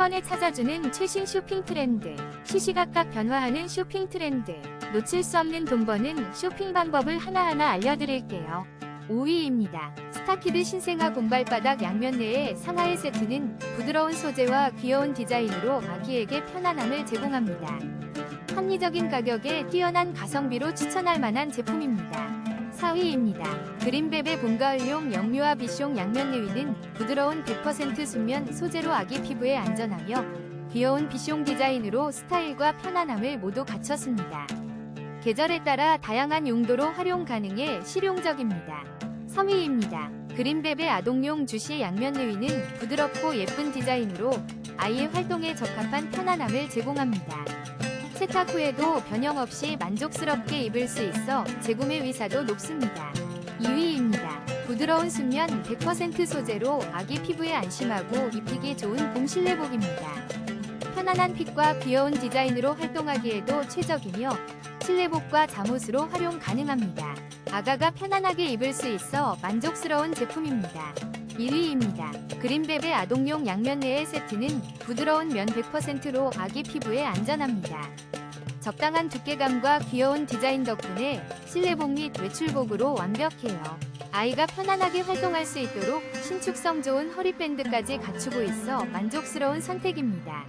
번에 찾아주는 최신 쇼핑 트렌드. 시시각각 변화하는 쇼핑 트렌드. 놓칠 수 없는 돈 버는 쇼핑 방법을 하나하나 알려드릴게요. 5위입니다. 스타키드 신생아 공발바닥 양면 내의 상하이 세트는 부드러운 소재와 귀여운 디자인으로 아기에게 편안함을 제공합니다. 합리적인 가격에 뛰어난 가성비로 추천할 만한 제품입니다. 4위입니다. 그린베베 봄가을용 영유아 비숑 양면 내위는 부드러운 100% 순면 소재로 아기 피부에 안전하며 귀여운 비숑 디자인으로 스타일과 편안함을 모두 갖췄습니다. 계절에 따라 다양한 용도로 활용 가능해 실용적입니다. 3위입니다. 그린베베 아동용 주시 양면 내위는 부드럽고 예쁜 디자인으로 아이의 활동에 적합한 편안함을 제공합니다. 세탁 후에도 변형 없이 만족스럽게 입을 수 있어 재구매 위사도 높습니다. 2위입니다. 부드러운 순면 100% 소재로 아기 피부에 안심하고 입히기 좋은 봄 실내복입니다. 편안한 핏과 귀여운 디자인으로 활동하기에도 최적이며 실내복과 잠옷으로 활용 가능합니다. 아가가 편안하게 입을 수 있어 만족스러운 제품입니다. 1위입니다. 그린베베 아동용 양면 내의 세트는 부드러운 면 100%로 아기 피부에 안전합니다. 적당한 두께감과 귀여운 디자인 덕분에 실내복 및 외출복으로 완벽해요. 아이가 편안하게 활동할 수 있도록 신축성 좋은 허리밴드까지 갖추고 있어 만족스러운 선택입니다.